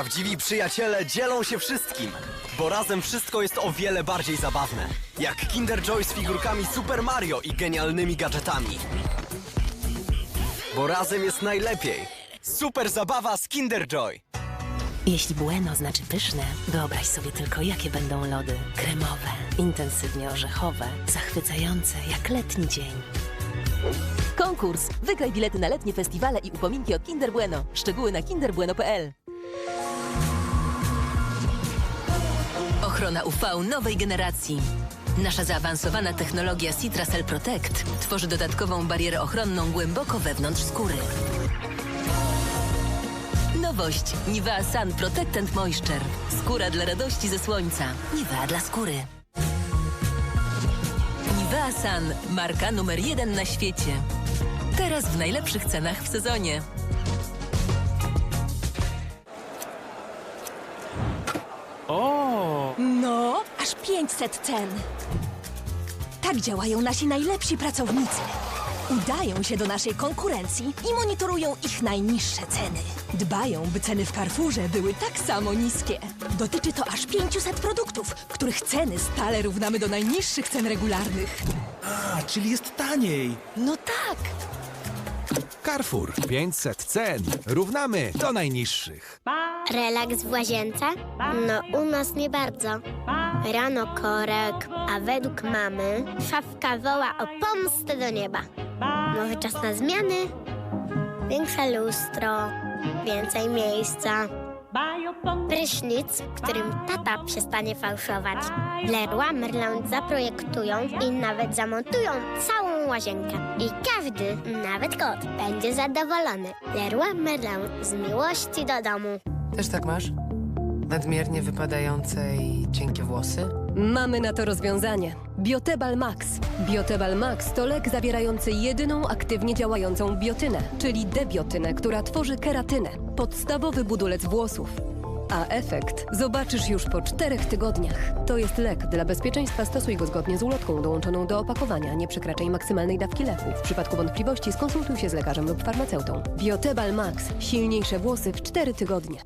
Prawdziwi przyjaciele dzielą się wszystkim, bo razem wszystko jest o wiele bardziej zabawne. Jak Kinder Joy z figurkami Super Mario i genialnymi gadżetami. Bo razem jest najlepiej. Super zabawa z Kinder Joy. Jeśli bueno znaczy pyszne, wyobraź sobie tylko, jakie będą lody. Kremowe, intensywnie orzechowe, zachwycające jak letni dzień. Konkurs! Wygraj bilety na letnie festiwale i upominki od Kinder Bueno. Szczegóły na kinderbueno.pl Ochrona UV nowej generacji. Nasza zaawansowana technologia Citra Cell Protect tworzy dodatkową barierę ochronną głęboko wewnątrz skóry. Nowość Nivea Sun Protect and Moisture. Skóra dla radości ze słońca. Nivea dla skóry. Nivea Sun, marka numer jeden na świecie. Teraz w najlepszych cenach w sezonie. No, aż 500 cen. Tak działają nasi najlepsi pracownicy. Udają się do naszej konkurencji i monitorują ich najniższe ceny. Dbają, by ceny w Carrefourze były tak samo niskie. Dotyczy to aż 500 produktów, których ceny stale równamy do najniższych cen regularnych. A, czyli jest taniej. No tak. Carrefour. 500 cen. Równamy do najniższych. Relaks w łazience? No, u nas nie bardzo. Rano korek, a według mamy szafka woła o pomstę do nieba. Może czas na zmiany? Większe lustro, więcej miejsca. Prysznic, którym tata przestanie fałszować. Leroy Merlin zaprojektują i nawet zamontują całą łazienkę. I każdy, nawet kot, będzie zadowolony. Leroy Merlin z miłości do domu. Też tak masz? Nadmiernie wypadające i cienkie włosy? Mamy na to rozwiązanie. Biotebal Max. Biotebal Max to lek zawierający jedyną aktywnie działającą biotynę, czyli debiotynę, która tworzy keratynę, podstawowy budulec włosów. A efekt zobaczysz już po czterech tygodniach. To jest lek. Dla bezpieczeństwa stosuj go zgodnie z ulotką dołączoną do opakowania. Nie przekraczaj maksymalnej dawki leku. W przypadku wątpliwości skonsultuj się z lekarzem lub farmaceutą. Biotebal Max. Silniejsze włosy w cztery tygodnie.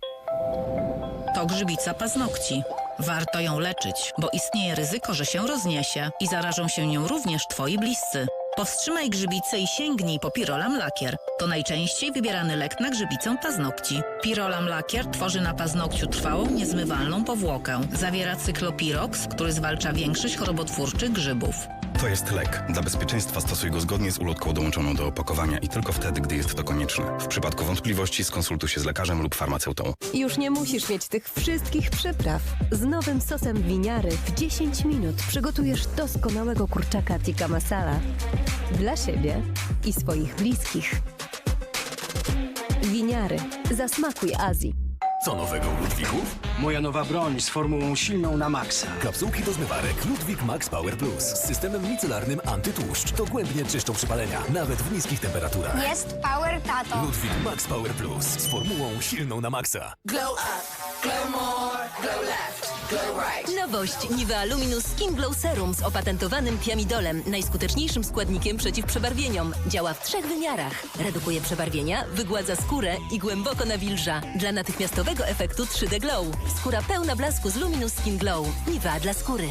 To grzybica paznokci. Warto ją leczyć, bo istnieje ryzyko, że się rozniesie i zarażą się nią również twoi bliscy. Powstrzymaj grzybicę i sięgnij po Pirolam Lakier. To najczęściej wybierany lek na grzybicę paznokci. Pirolam Lakier tworzy na paznokciu trwałą, niezmywalną powłokę. Zawiera cyklopirox, który zwalcza większość chorobotwórczych grzybów. To jest lek. Dla bezpieczeństwa stosuj go zgodnie z ulotką dołączoną do opakowania i tylko wtedy, gdy jest to konieczne. W przypadku wątpliwości skonsultuj się z lekarzem lub farmaceutą. Już nie musisz mieć tych wszystkich przypraw. Z nowym sosem winiary w 10 minut przygotujesz doskonałego kurczaka tikka masala. Dla siebie i swoich bliskich. Winiary. Zasmakuj Azji. Co nowego u Ludwików? Moja nowa broń z formułą silną na maksa. Kapsułki do zmywarek Ludwik Max Power Plus z systemem micelarnym antytłuszcz. Dogłębnie czyszczą przypalenia, nawet w niskich temperaturach. Jest power, tato. Ludwik Max Power Plus z formułą silną na maksa. Nowość Nivea Luminous Skin Glow Serum z opatentowanym piamidolem, najskuteczniejszym składnikiem przeciw przebarwieniom. Działa w trzech wymiarach. Redukuje przebarwienia, wygładza skórę i głęboko nawilża. Dla natychmiastowego efektu 3D Glow. Skóra pełna blasku z Luminous Skin Glow. Nivea dla skóry.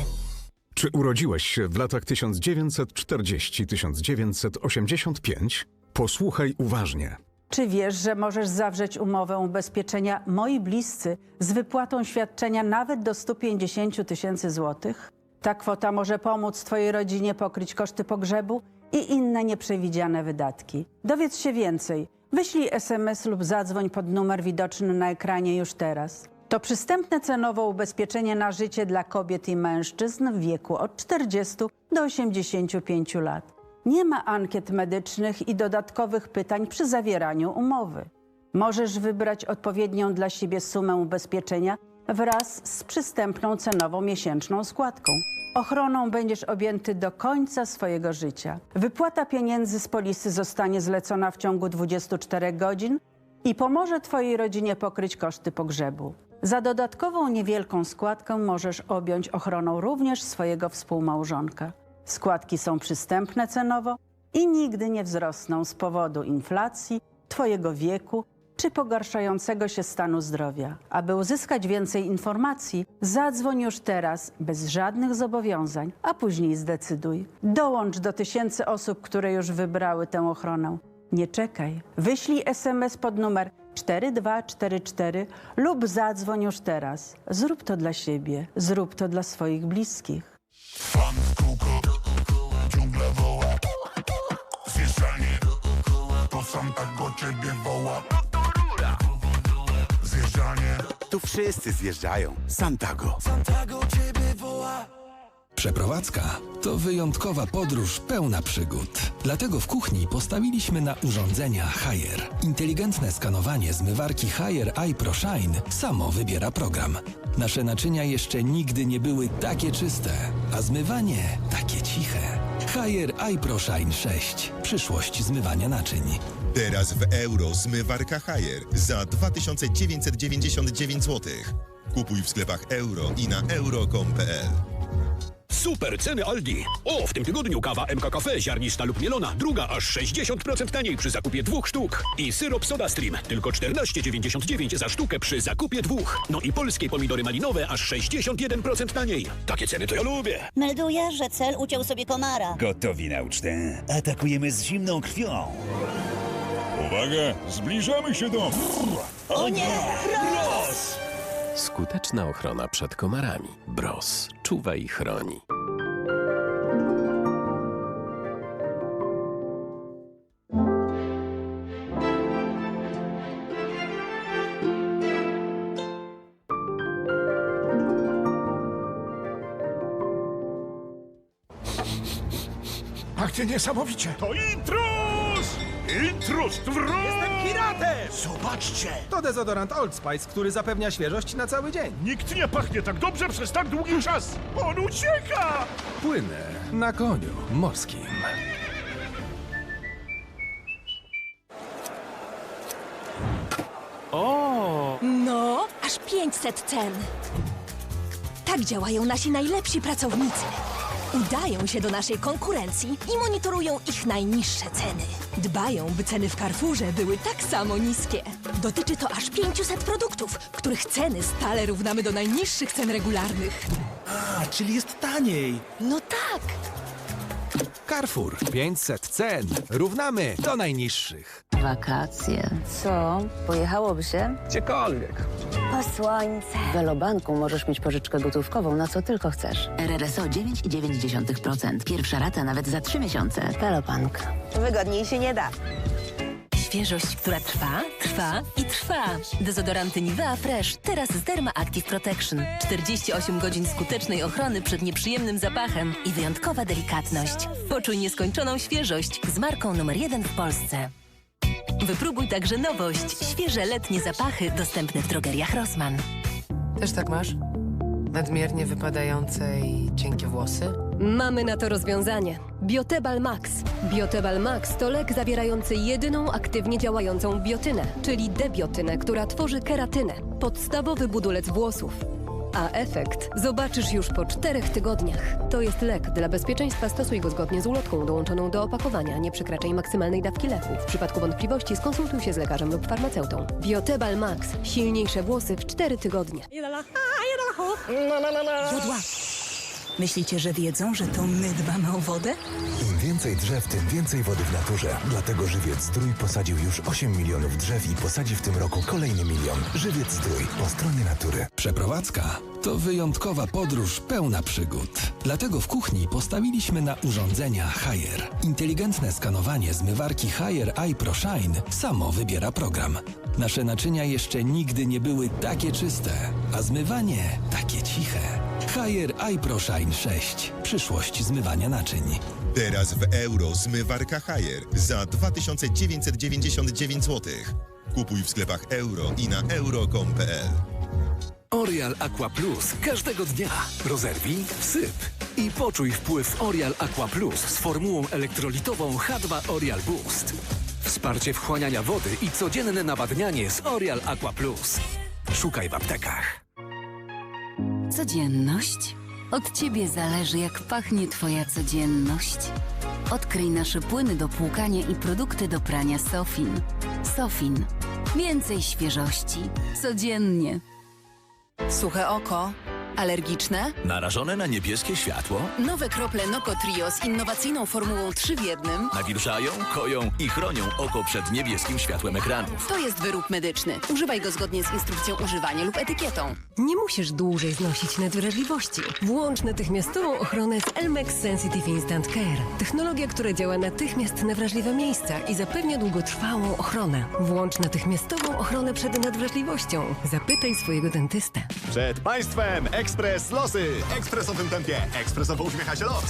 Czy urodziłeś się w latach 1940-1985? Posłuchaj uważnie. Czy wiesz, że możesz zawrzeć umowę ubezpieczenia Moi Bliscy z wypłatą świadczenia nawet do 150 000 tysięcy złotych? Ta kwota może pomóc Twojej rodzinie pokryć koszty pogrzebu i inne nieprzewidziane wydatki. Dowiedz się więcej. Wyślij SMS lub zadzwoń pod numer widoczny na ekranie już teraz. To przystępne cenowo ubezpieczenie na życie dla kobiet i mężczyzn w wieku od 40 do 85 lat. Nie ma ankiet medycznych i dodatkowych pytań przy zawieraniu umowy. Możesz wybrać odpowiednią dla siebie sumę ubezpieczenia wraz z przystępną cenowo miesięczną składką. Ochroną będziesz objęty do końca swojego życia. Wypłata pieniędzy z polisy zostanie zlecona w ciągu 24 godzin i pomoże Twojej rodzinie pokryć koszty pogrzebu. Za dodatkową niewielką składkę możesz objąć ochroną również swojego współmałżonka. Składki są przystępne cenowo i nigdy nie wzrosną z powodu inflacji, Twojego wieku czy pogarszającego się stanu zdrowia. Aby uzyskać więcej informacji, zadzwoń już teraz, bez żadnych zobowiązań, a później zdecyduj. Dołącz do tysięcy osób, które już wybrały tę ochronę. Nie czekaj. Wyślij SMS pod numer 4244 lub zadzwoń już teraz. Zrób to dla siebie, zrób to dla swoich bliskich. Ciebie woła Zjeżdżanie Tu wszyscy zjeżdżają. Santago. Przeprowadzka to wyjątkowa podróż pełna przygód. Dlatego w kuchni postawiliśmy na urządzenia Haier. Inteligentne skanowanie zmywarki Haier iPro Shine samo wybiera program. Nasze naczynia jeszcze nigdy nie były takie czyste, a zmywanie takie ciche. Haier iPro Shine 6. Przyszłość zmywania naczyń. Teraz w euro zmywarka Haier za 2999 zł. Kupuj w sklepach euro i na euro.com.pl. Super ceny Aldi. O, w tym tygodniu kawa MK Cafe ziarnista lub mielona, druga aż 60% taniej przy zakupie dwóch sztuk. I syrop SodaStream, tylko 14,99 za sztukę przy zakupie dwóch. No i polskie pomidory malinowe aż 61% taniej. Takie ceny to ja lubię. Melduję, że cel uciął sobie komara. Gotowi na ucztę. Atakujemy z zimną krwią. Uwaga, zbliżamy się do... O nie! Roz! Skuteczna ochrona przed komarami. Bros. Czuwa i chroni. Pachnie niesamowicie. To intruz! Intruz, wróć! Jestem piratem! Zobaczcie! To dezodorant Old Spice, który zapewnia świeżość na cały dzień. Nikt nie pachnie tak dobrze przez tak długi czas! On ucieka! Płynę na koniu morskim. O! No, aż 500 cen. Tak działają nasi najlepsi pracownicy. Udają się do naszej konkurencji i monitorują ich najniższe ceny. Dbają, by ceny w Carrefourze były tak samo niskie. Dotyczy to aż 500 produktów, których ceny stale równamy do najniższych cen regularnych. A, czyli jest taniej. No tak! Carrefour. 500 cen. Równamy do najniższych. Wakacje. Co? Pojechałoby się? Gdziekolwiek. Po słońce. W Velobanku możesz mieć pożyczkę gotówkową na co tylko chcesz. RRSO 9,9%. Pierwsza rata nawet za 3 miesiące. Velobank. Wygodniej się nie da. Świeżość, która trwa, trwa i trwa. Dezodoranty Nivea Fresh teraz z Derma Active Protection. 48 godzin skutecznej ochrony przed nieprzyjemnym zapachem i wyjątkowa delikatność. Poczuj nieskończoną świeżość z marką numer jeden w Polsce. Wypróbuj także nowość. Świeże letnie zapachy dostępne w drogeriach Rossmann. Też tak masz? Nadmiernie wypadające i cienkie włosy? Mamy na to rozwiązanie. Biotebal Max. Biotebal Max to lek zawierający jedyną aktywnie działającą biotynę, czyli debiotynę, która tworzy keratynę, podstawowy budulec włosów. A efekt zobaczysz już po czterech tygodniach. To jest lek. Dla bezpieczeństwa stosuj go zgodnie z ulotką dołączoną do opakowania. Nie przekraczaj maksymalnej dawki leku. W przypadku wątpliwości skonsultuj się z lekarzem lub farmaceutą. Biotebal Max. Silniejsze włosy w cztery tygodnie. Jodła. Myślicie, że wiedzą, że to my dbamy o wodę? Im więcej drzew, tym więcej wody w naturze. Dlatego Żywiec Zdrój posadził już 8 milionów drzew i posadzi w tym roku kolejny milion. Żywiec Zdrój po stronie natury. Przeprowadzka to wyjątkowa podróż pełna przygód. Dlatego w kuchni postawiliśmy na urządzenia Haier. Inteligentne skanowanie zmywarki Haier iPro Shine samo wybiera program. Nasze naczynia jeszcze nigdy nie były takie czyste, a zmywanie takie ciche. Haier iPro Shine 6. Przyszłość zmywania naczyń. Teraz w euro zmywarka Haier za 2999 zł. Kupuj w sklepach euro i na euro.com.pl. Orial Aqua Plus każdego dnia. Rozerwij, wsyp i poczuj wpływ Orial Aqua Plus z formułą elektrolitową H2 Orial Boost. Wsparcie wchłaniania wody i codzienne nawadnianie z Orial Aqua Plus. Szukaj w aptekach. Codzienność? Od ciebie zależy, jak pachnie twoja codzienność. Odkryj nasze płyny do płukania i produkty do prania Sofin. Sofin. Więcej świeżości. Codziennie. Suche oko. Alergiczne? Narażone na niebieskie światło? Nowe krople Noko Trio z innowacyjną formułą 3 w jednym. Nawilżają, koją i chronią oko przed niebieskim światłem ekranów. To jest wyrób medyczny. Używaj go zgodnie z instrukcją używania lub etykietą. Nie musisz dłużej znosić nadwrażliwości. Włącz natychmiastową ochronę z Elmex Sensitive Instant Care. Technologia, która działa natychmiast na wrażliwe miejsca i zapewnia długotrwałą ochronę. Włącz natychmiastową ochronę przed nadwrażliwością. Zapytaj swojego dentystę. Przed Państwem Ekspres Losy! W ekspresowym tempie ekspresowo uśmiecha się los.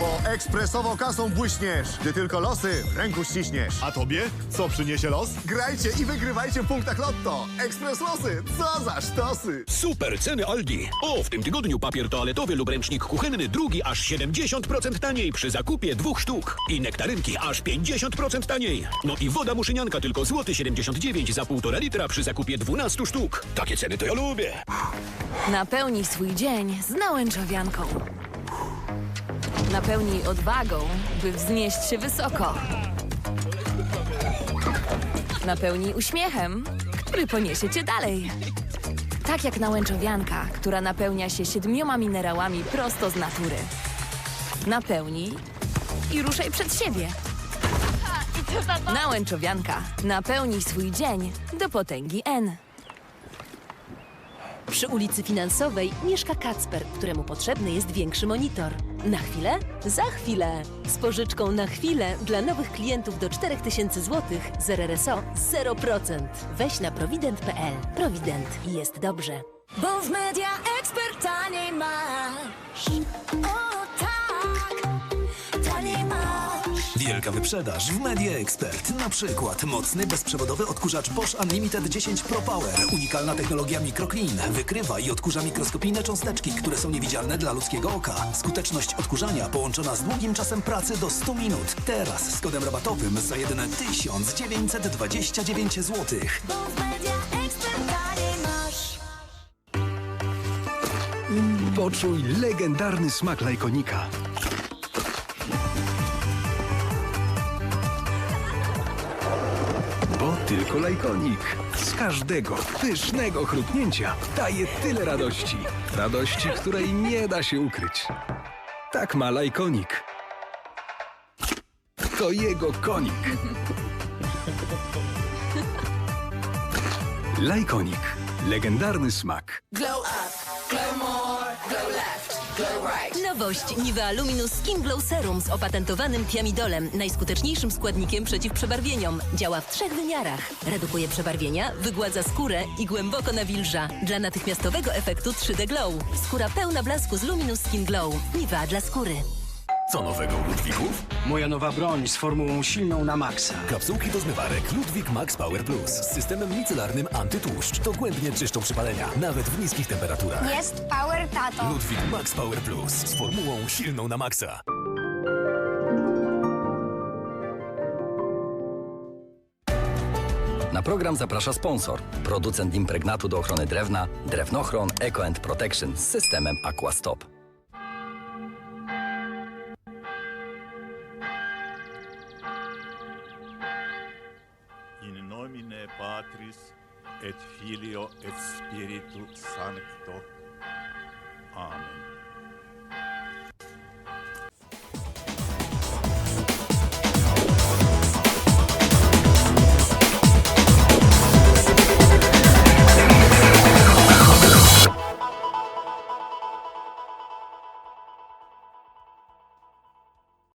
Bo ekspresową kasą błyśniesz, gdy tylko losy w ręku ściśniesz. A tobie? Co przyniesie los? Grajcie i wygrywajcie w punktach Lotto! Ekspres Losy! Co za sztosy! Super ceny Aldi. O, w tym tygodniu papier toaletowy lub ręcznik kuchenny drugi aż 70% taniej przy zakupie dwóch sztuk. I nektarynki aż 50% taniej. No i woda muszynianka tylko złoty 79 za półtora litra przy zakupie 12 sztuk. Takie ceny to ja lubię. Napełnij swój dzień z nałęczowianką. Napełnij odwagą, by wznieść się wysoko. Napełnij uśmiechem, który poniesie cię dalej. Tak jak nałęczowianka, która napełnia się siedmioma minerałami prosto z natury. Napełnij i ruszaj przed siebie. Nałęczowianka. Napełnij swój dzień do potęgi N. Przy ulicy Finansowej mieszka Kacper, któremu potrzebny jest większy monitor. Na chwilę? Za chwilę! Z pożyczką na chwilę dla nowych klientów do 4000 zł z RRSO 0%. Weź na provident.pl. Provident jest dobrze. Bo w Media Expert taniej masz. Wielka wyprzedaż w Media Expert. Na przykład mocny, bezprzewodowy odkurzacz Bosch Unlimited 10 Pro Power. Unikalna technologia microclean. Wykrywa i odkurza mikroskopijne cząsteczki, które są niewidzialne dla ludzkiego oka. Skuteczność odkurzania połączona z długim czasem pracy do 100 minut. Teraz z kodem rabatowym za jedyne 1929 zł. Poczuj legendarny smak lajkonika. Tylko lajkonik z każdego pysznego chrupnięcia daje tyle radości. Radości, której nie da się ukryć. Tak ma lajkonik. To jego konik. Lajkonik. Legendarny smak. Glow up, glow more, glow left, glow right. Nowość Nivea Luminous Skin Glow Serum z opatentowanym tiamidolem, najskuteczniejszym składnikiem przeciw przebarwieniom. Działa w trzech wymiarach. Redukuje przebarwienia, wygładza skórę i głęboko nawilża. Dla natychmiastowego efektu 3D Glow. Skóra pełna blasku z Luminous Skin Glow. Nivea dla skóry. Co nowego u Ludwików? Moja nowa broń z formułą silną na maksa. Kapsułki do zmywarek Ludwik Max Power Plus z systemem micelarnym antytłuszcz. Dogłębnie czyszczą przypalenia, nawet w niskich temperaturach. Jest Power Tato. Ludwik Max Power Plus z formułą silną na maksa. Na program zaprasza sponsor, producent impregnatu do ochrony drewna, Drewnochron Eco and Protection z systemem Aquastop. Patris et Filio et Spiritu Sancto. Amen.